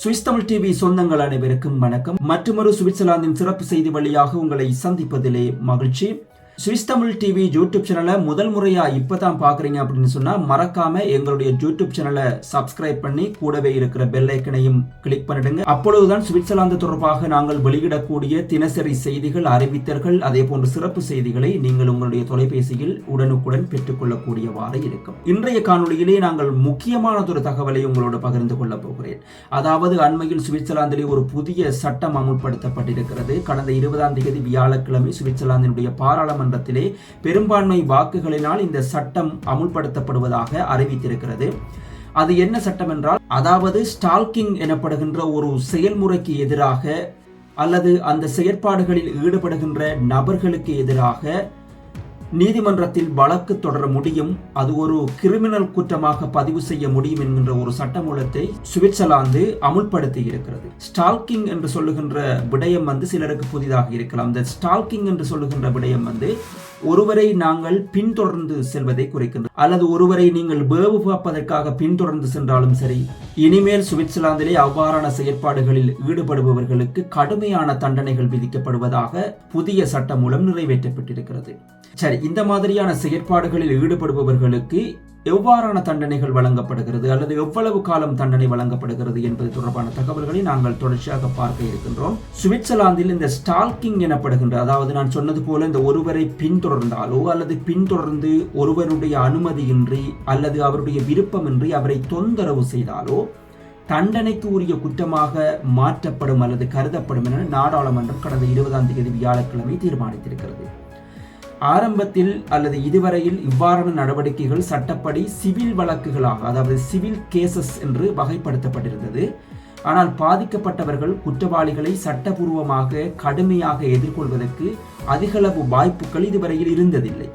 Swiss Tamil TV சொந்தங்கள் அனைவருக்கும் வணக்கம். மற்றொரு சுவிட்சர்லாந்தின் சிறப்பு செய்தி வழியாக உங்களை சந்திப்பதிலே மகிழ்ச்சி. சுவிஸ் தமிழ் டிவி யூடியூப் சேனலை முதல் முறையாக இப்போ தான் பார்க்குறீங்க அப்படின்னு சொன்னால் மறக்காம எங்களுடைய யூடியூப் சேனலை சப்ஸ்கிரைப் பண்ணி கூடவே இருக்கிற பெல் ஐக்கனையும் கிளிக் பண்ணிடுங்க. அப்பொழுதுதான் சுவிட்சர்லாந்து தொடர்பாக நாங்கள் வெளியிடக்கூடிய தினசரி செய்திகள் அறிவித்தல்கள் அதே போன்ற சிறப்பு செய்திகளை நீங்கள் உங்களுடைய தொலைபேசியில் உடனுக்குடன் பெற்றுக்கொள்ளக்கூடியவாறு இருக்கும். இன்றைய காணொலியிலே நாங்கள் முக்கியமானதொரு தகவலை உங்களோடு பகிர்ந்து கொள்ள போகிறேன். அதாவது அண்மையில் சுவிட்சர்லாந்திலே ஒரு புதிய சட்டம் அமுல்படுத்தப்பட்டிருக்கிறது. கடந்த இருபதாம் தேதி வியாழக்கிழமை சுவிட்சர்லாந்தினுடைய பாராளுமன்றத்திலே பெரும்பான்மை வாக்குகளினால் இந்த சட்டம் அமுல்படுத்தப்படுவதாக அறிவித்திருக்கிறது. அது என்ன சட்டம் என்றால் அதாவது ஸ்டால்கிங் எனப்படுகின்ற ஒரு செயல்முறைக்கு எதிராக அல்லது அந்த செயற்பாடுகளில் ஈடுபடுகின்ற நபர்களுக்கு எதிராக நீதிமன்றத்தில் வழக்கு தொடர முடியும் அது ஒரு கிரிமினல் குற்றமாக பதிவு செய்ய முடியும் என்கின்ற ஒரு சட்டமூலத்தை சுவிட்சர்லாந்து அமுல்படுத்தி இருக்கிறது ஸ்டால்கிங் என்று சொல்லுகின்ற விடயம் வந்து சிலருக்கு புதிதாக இருக்கலாம். இந்த ஸ்டால்கிங் என்று சொல்லுகின்ற விடயம் வந்து ஒருவரை நாங்கள் பின்தொடர்ந்து செல்வதை குறிக்கின்றோம். அல்லது ஒருவரை நீங்கள் வேவு பார்ப்பதற்காக பின்தொடர்ந்து சென்றாலும் சரி இனிமேல் சுவிட்சர்லாந்திலே அவ்வாறான செயற்பாடுகளில் ஈடுபடுபவர்களுக்கு கடுமையான தண்டனைகள் விதிக்கப்படுவதாக புதிய சட்டம் மூலம் நிறைவேற்றப்பட்டிருக்கிறது. சரி இந்த மாதிரியான செயற்பாடுகளில் ஈடுபடுபவர்களுக்கு எவ்வாறான தண்டனைகள் வழங்கப்படுகிறது அல்லது எவ்வளவு காலம் தண்டனை வழங்கப்படுகிறது என்பது தொடர்பான தகவல்களை நாங்கள் தொடர்ச்சியாக பார்க்க இருக்கின்றோம். சுவிட்சர்லாந்தில் இந்த ஸ்டால்கிங் எனப்படுகின்ற அதாவது நான் சொன்னது போல இந்த ஒருவரை பின்தொடர்ந்தாலோ அல்லது பின்தொடர்ந்து ஒருவருடைய அனுமதியின்றி அல்லது அவருடைய விருப்பமின்றி அவரை தொந்தரவு செய்தாலோ தண்டனைக்கு உரிய குற்றமாக மாற்றப்படும் அல்லது கருதப்படும் என நாடாளுமன்றம் கடந்த இருபதாம் தேதி வியாழக்கிழமை தீர்மானித்திருக்கிறது. ஆரம்பத்தில் அல்லது இதுவரையில் இவ்வாறான நடவடிக்கைகள் சட்டப்படி சிவில் வழக்குகளாக அதாவது சிவில் கேசஸ் என்று வகைப்படுத்தப்பட்டிருந்தது. ஆனால் பாதிக்கப்பட்டவர்கள் குற்றவாளிகளை சட்டபூர்வமாக கடுமையாக எதிர்கொள்வதற்கு அதிகளவு வாய்ப்புகள் இதுவரையில் இருந்ததில்லை.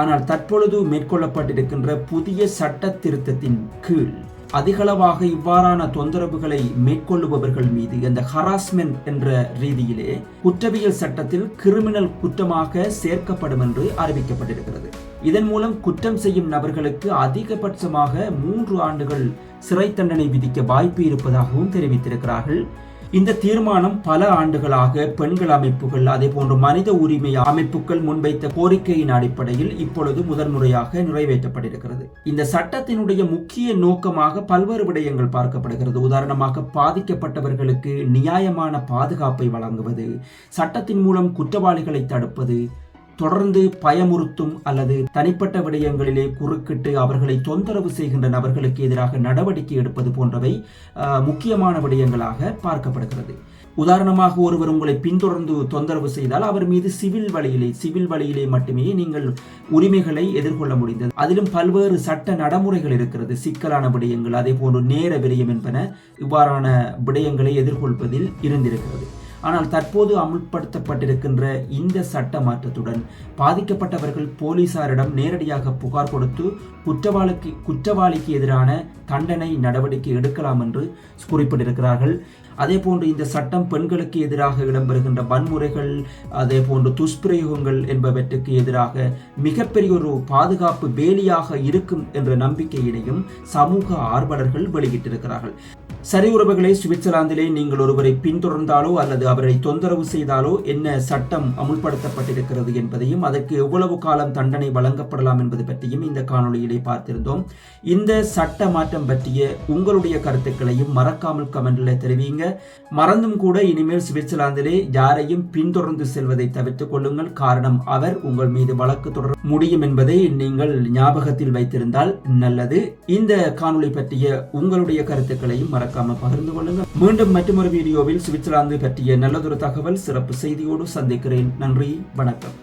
ஆனால் தற்பொழுது மேற்கொள்ளப்பட்டிருக்கின்ற புதிய சட்ட திருத்தத்தின் கீழ் அதிகளவாக இவ்வாறான தொந்தரவுகளை மேற்கொள்ளுபவர்கள் மீது அந்த ஹராஸ்மெண்ட் என்ற ரீதியிலே குற்றவியல் சட்டத்தில் கிரிமினல் குற்றமாக சேர்க்கப்படும் என்று அறிவிக்கப்பட்டிருக்கிறது. இதன் மூலம் குற்றம் செய்யும் நபர்களுக்கு அதிகபட்சமாக மூன்று ஆண்டுகள் சிறை தண்டனை விதிக்க வாய்ப்பு இருப்பதாகவும் தெரிவித்திருக்கிறார்கள். இந்த தீர்மானம் பல ஆண்டுகளாக பெண்கள் அமைப்புகள் அதே போன்று மனித உரிமை அமைப்புகள் முன்வைத்த கோரிக்கையின் அடிப்படையில் இப்பொழுது முதன்முறையாக நிறைவேற்றப்பட்டிருக்கிறது. இந்த சட்டத்தினுடைய முக்கிய நோக்கமாக பல்வேறு விடயங்கள் பார்க்கப்படுகிறது. உதாரணமாக பாதிக்கப்பட்டவர்களுக்கு நியாயமான பாதுகாப்பை வழங்குவது சட்டத்தின் மூலம் குற்றவாளிகளை தடுப்பது தொடர்ந்து பயமுறுத்தும் அல்லது தனிப்பட்ட விடயங்களிலே குறுக்கிட்டு அவர்களை தொந்தரவு செய்கின்ற நபர்களுக்கு எதிராக நடவடிக்கை எடுப்பது போன்றவை முக்கியமான விடயங்களாக பார்க்கப்படுகிறது. உதாரணமாக ஒருவர் உங்களை பின்தொடர்ந்து தொந்தரவு செய்தால் அவர் மீது சிவில் வழியிலே சிவில் வழியிலே மட்டுமே நீங்கள் உரிமைகளை எதிர்கொள்ள முடிந்தது. அதிலும் பல்வேறு சட்ட நடைமுறைகள் இருக்கிறது. சிக்கலான விடயங்கள் அதே போன்று நேர விரயம் என்பன இவ்வாறான விடயங்களை எதிர்கொள்வதில் இருந்திருக்கிறது. ஆனால் தற்போது அமுல்படுத்தப்பட்டிருக்கின்ற இந்த சட்ட மாற்றத்துடன் பாதிக்கப்பட்டவர்கள் போலீசாரிடம் நேரடியாக புகார் கொடுத்து குற்றவாளிக்கு குற்றவாளிக்கு எதிரான தண்டனை நடவடிக்கை எடுக்கலாம் என்று குறிப்பிட்டிருக்கிறார்கள். அதே போன்று இந்த சட்டம் பெண்களுக்கு எதிராக இடம்பெறுகின்ற வன்முறைகள் அதே போன்று துஷ்பிரயோகங்கள் என்பவற்றுக்கு எதிராக மிகப்பெரிய ஒரு பாதுகாப்பு வேலியாக இருக்கும் என்ற நம்பிக்கையினையும் சமூக ஆர்வலர்கள் வெளியிட்டிருக்கிறார்கள். சரி உறவுகளை சுவிட்சர்லாந்திலே நீங்கள் ஒருவரை பின்தொடர்ந்தாலோ அல்லது அவரை தொந்தரவு செய்தாலோ என்ன சட்டம் அமுல்படுத்தப்பட்டிருக்கிறது என்பதையும் அதற்கு எவ்வளவு காலம் தண்டனை வழங்கப்படலாம் என்பது பற்றியும் இந்த காணொலியிலே பார்த்திருந்தோம். இந்த சட்ட மாற்றம் பற்றிய உங்களுடைய கருத்துக்களையும் மறக்காமல் கமெண்ட்ல தெரிவிங்க. மறந்தும் கூட இனிமேல் சுவிட்சர்லாந்திலே யாரையும் பின்தொடர்ந்து செல்வதை தவிர்த்துக் கொள்ளுங்கள். காரணம் அவர் உங்கள் மீது வழக்கு தொடர முடியும் என்பதை நீங்கள் ஞாபகத்தில் வைத்திருந்தால் நல்லது. இந்த காணொலி பற்றிய உங்களுடைய கருத்துக்களையும் மறக்க மறக்காம பகிர்ந்து கொள்ளுங்கள் மீண்டும் மற்றொரு வீடியோவில் சுவிட்சர்லாந்து பற்றிய நல்லதொரு தகவல் சிறப்பு செய்தியோடு சந்திக்கிறேன். நன்றி வணக்கம்.